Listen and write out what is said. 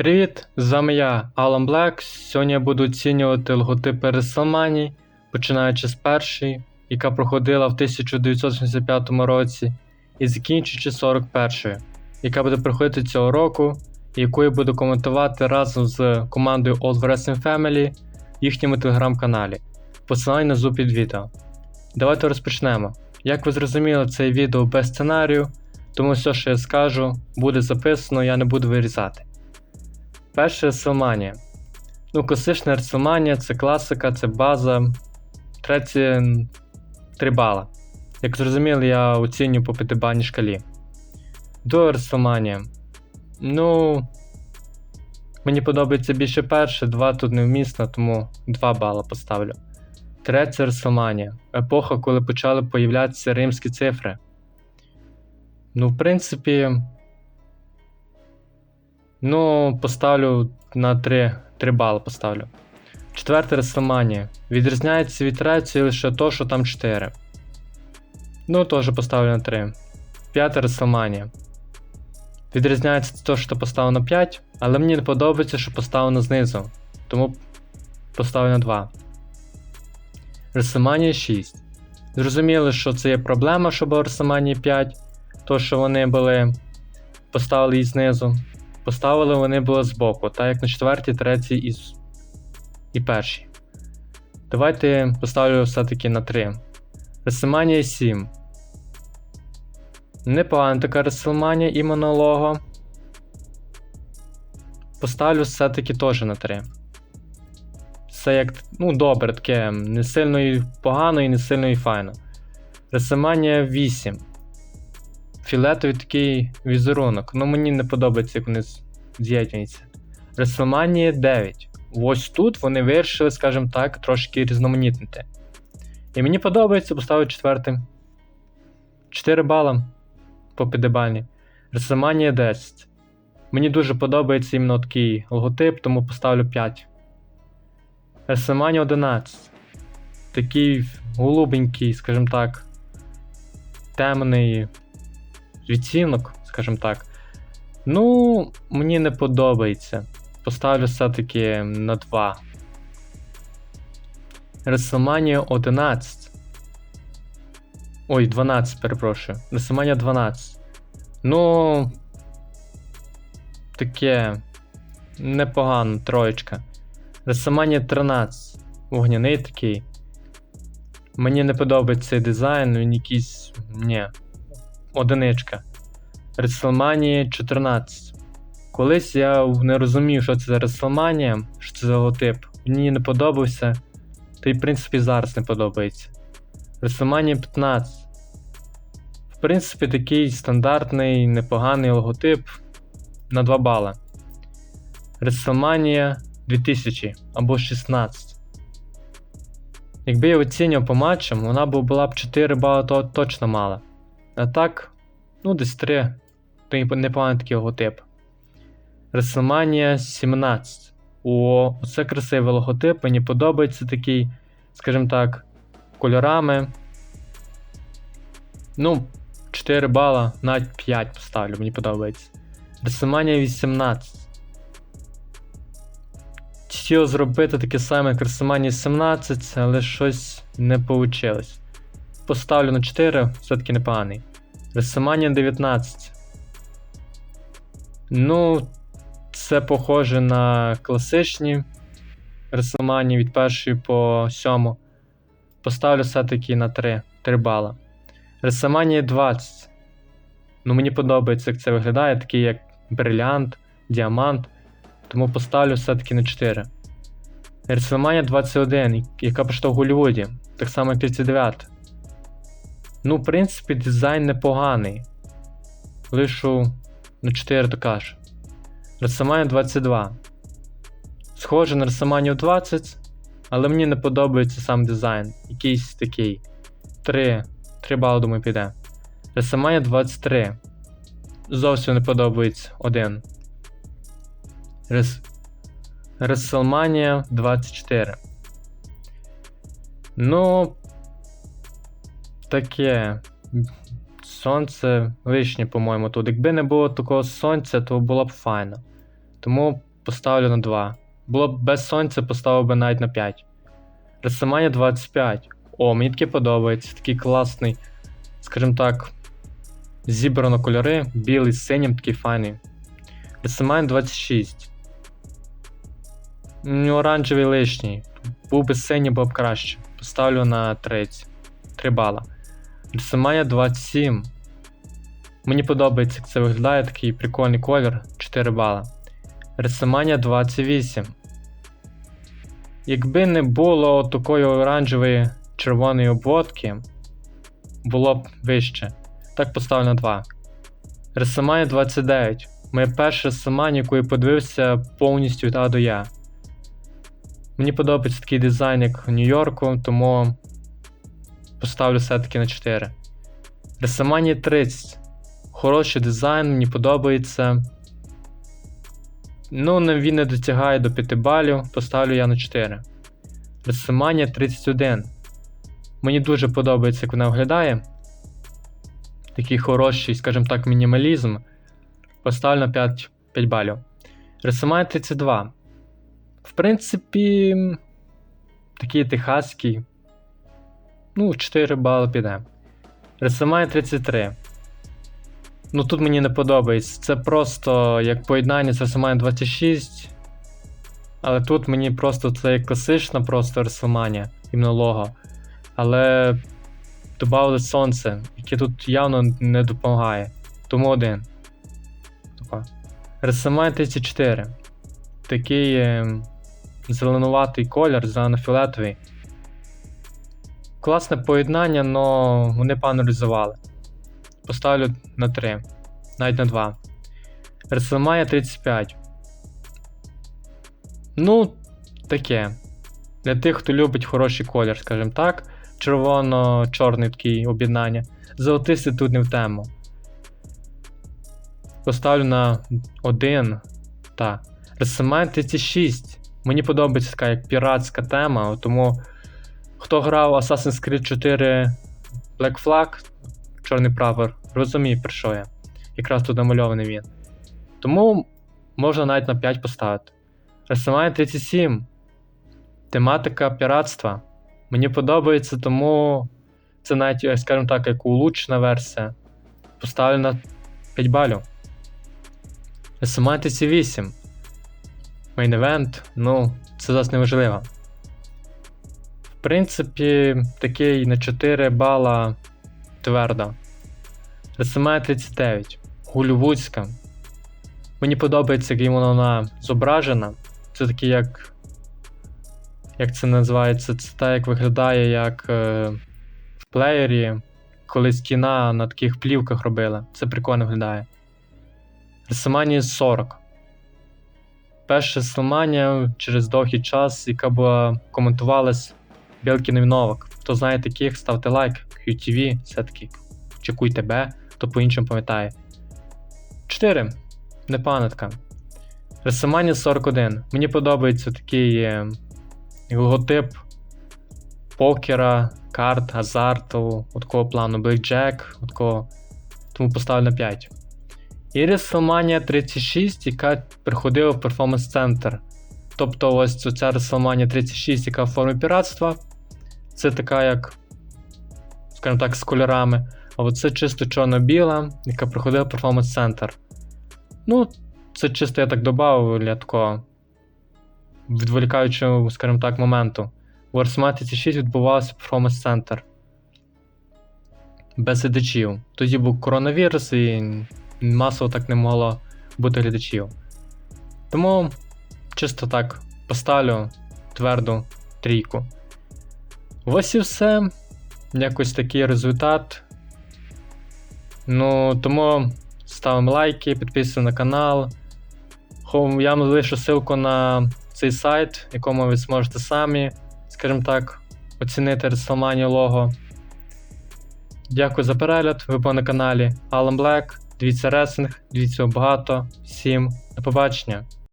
Привіт! З вами я, Alan Black. Сьогодні я буду оцінювати логотипи WrestleMania, починаючи з першої, яка проходила в 1975 році, і закінчуючи 41-ю, яка буде проходити цього року, і яку я буду коментувати разом з командою Old Wrestling Family в їхньому телеграм-каналі. Посилання внизу під відео. Давайте розпочнемо. Як ви зрозуміли, це відео без сценарію, тому все, що я скажу, буде записано, я не буду вирізати. Перше WrestleMania. Ну, класична WrestleMania це класика, це база. Третє 3 бала. Як зрозуміли, я оцінюю по 5 шкалі. Друга WrestleMania. Ну. Мені подобається більше перше, 2 тут невмісно, тому 2 бала поставлю. Третя WrestleMania. Епоха, коли почали появлятися римські цифри. Ну, в принципі. Ну, поставлю на 3, 3 бали поставлю. Четверте WrestleMania. Відрізняється від третьої лише то, що там 4. Ну, теж поставлю на 3. П'яте WrestleMania. Відрізняється то, що поставив на 5, але мені не подобається, що поставлено знизу. Тому поставлю на 2. WrestleMania 6. Зрозуміли, що це є проблема, що було WrestleMania 5. То, що вони були. Поставили її знизу. Поставили вони було збоку, так як на четвертій, третій і, і першій. Давайте поставлю все-таки на 3. WrestleMania 7. Непогана така WrestleMania і монолого. Поставлю все-таки теж на 3. Це як, ну, добре, таке, не сильно і погано і не сильно і файно. WrestleMania 8 філетовий такий візерунок. Ну мені не подобається, як вони з'єднуються. WrestleMania 9. Ось тут вони вирішили, скажімо так, трошки різноманітнити. І мені подобається поставити четвертим. 4 бала по підебальні. WrestleMania 10. Мені дуже подобається іменно такий логотип, тому поставлю 5. WrestleMania 11. Такий голубенький, скажімо так, темний відцінок, скажімо так. Ну, мені не подобається. Поставлю все-таки на 2. WrestleMania 11. Ой, 12, перепрошую. WrestleMania 12. Ну. Таке. Непогано, троєчка. WrestleMania 13. Вогняний такий. Мені не подобається цей дизайн, він якийсь. Ні. Одиничка. WrestleMania 14. Колись я не розумів, що це за WrestleMania, що це за логотип. Мені не подобався. Та й в принципі зараз не подобається. WrestleMania 15. В принципі, такий стандартний, непоганий логотип на 2 бали. WrestleMania 2000 або 16. Якби я оцінював по матчам, вона була б 4 бали то точно мала. А так, ну десь 3. То непоганий такий логотип. WrestleMania 17. О, це красивий логотип, мені подобається такий, скажімо так, кольорами. Ну, 4 бала, навіть 5 поставлю, мені подобається. WrestleMania 18. Хотів зробити таке саме, WrestleMania 17, але щось не вийшло. Поставлю на 4, все-таки непоганий. WrestleMania 19. Ну, це похоже на класичні WrestleMania від першої по 7. Поставлю все-таки на 3 3 бала. WrestleMania 20. Ну, мені подобається, як це виглядає, такий як брилянт, діамант. Тому поставлю все-таки на 4. WrestleMania 21, яка пройшла в Голлівуді. Так само, як 39. Ну, в принципі, дизайн непоганий. Лишу на 4 така ж. WrestleMania 22. Схоже на WrestleMania 20, але мені не подобається сам дизайн. Якийсь такий. 3. 3 бали, думаю, піде. WrestleMania 23. Зовсім не подобається 1. Рес... WrestleMania 24. Ну. Таке. Сонце лишнє, по-моєму, тут. Якби не було такого сонця, то було б файно. Тому поставлю на 2. Було б без сонця, поставив би навіть на 5. Ресимання 25. О, мені таке подобається. Такий класний, скажімо так, зібрано кольори, білий з синім, такий файний. Ресимання 26. Ну, оранжевий лишній. Був би синій, було б краще. Поставлю на 30. 3 бала. Рисимання 27. Мені подобається, як це виглядає, такий прикольний колір. 4 бала. Рисимання 28. Якби не було такої оранжевої червоної обводки, було б вище. Так поставлю на 2. Рисимання 29. Моє перше рисимання, яку я подивився повністю від А до Я. Мені подобається такий дизайн, як в Нью-Йорку, тому поставлю все-таки на 4. Рисимання 30. Хороший дизайн, мені подобається. Ну, він не дотягає до 5 балів, поставлю я на 4. Рисимання 31. Мені дуже подобається, як вона виглядає. Такий хороший, скажімо так, мінімалізм. Поставлю на 5, 5 балів. Рисимання 32. В принципі, такий техаський. Ну, 4 бали піде. Рисимає 33. Ну тут мені не подобається. Це просто як поєднання з Ресимає 26. Але тут мені просто це як класична просто Ресимання іменно. Але додали сонце, яке тут явно не допомагає. Тому один. Така. 34. Такий е, зеленуватий колір, зелено-фіолетовий. Класне поєднання, але вони погано реалізували. Поставлю на 3, навіть на 2. Рестлмая 35. Ну, таке. Для тих, хто любить хороший колір, скажімо так. Червоно-чорний такий об'єднання. Золотистий тут не в тему. Поставлю на 1. Та. Рестлмая 36. Мені подобається така як піратська тема, тому хто грав Assassin's Creed 4 Black Flag, чорний прапор, розуміє, про що я. Якраз тут намальований він. Тому можна навіть на 5 поставити. Ресимає 37. Тематика піратства. Мені подобається, тому це навіть, скажімо так, як улучшена версія. Поставлю на 5 балів. Ресимає 38. Main Event, ну, це зараз не важливо. В принципі, такий на 4 бала твердо. Ресиме 39. Голівудська. Мені подобається, як вона зображена. Це такий як. Як це називається? Це так, як виглядає, як е, в плеєрі, коли кіна на таких плівках робили. Це прикольно виглядає. Ресиманія 40. Перше сломання через довгий час, яка була коментувалась Білкінов новок. Хто знає таких, ставте лайк. QTV, все-таки чекуй тебе, хто по-іншому пам'ятає. 4. Не пам'ятка. Ресимання 41. Мені подобається такий е, логотип покера, карт, азарту, от такого плану, Blackjack, от такого. Тому поставлю на 5. І WrestleMania 36, яка приходила в перформанс центр. Тобто, ось ця WrestleMania 36, яка в формі піратства. Це така, як, скажімо так, з кольорами. А це чисто чорно-біла, яка приходила в перформанс центр. Ну, це чисто я так додав для такого відволікаючого, скажімо так, моменту. У WrestleMania 36 відбувався перформанс центр. Без глядачів. Тоді був коронавірус і масово так не могло бути глядачів. Тому чисто так поставлю тверду трійку. Ось і все. Якось такий результат. Ну, тому ставимо лайки, підписуємо на канал. Я вам залишу ссылку на цей сайт, якому ви зможете самі, скажімо так, оцінити ресломанію лого. Дякую за перегляд. Ви були на каналі Alan Black. Дивіться ресинг, дивіться багато. Всім до побачення.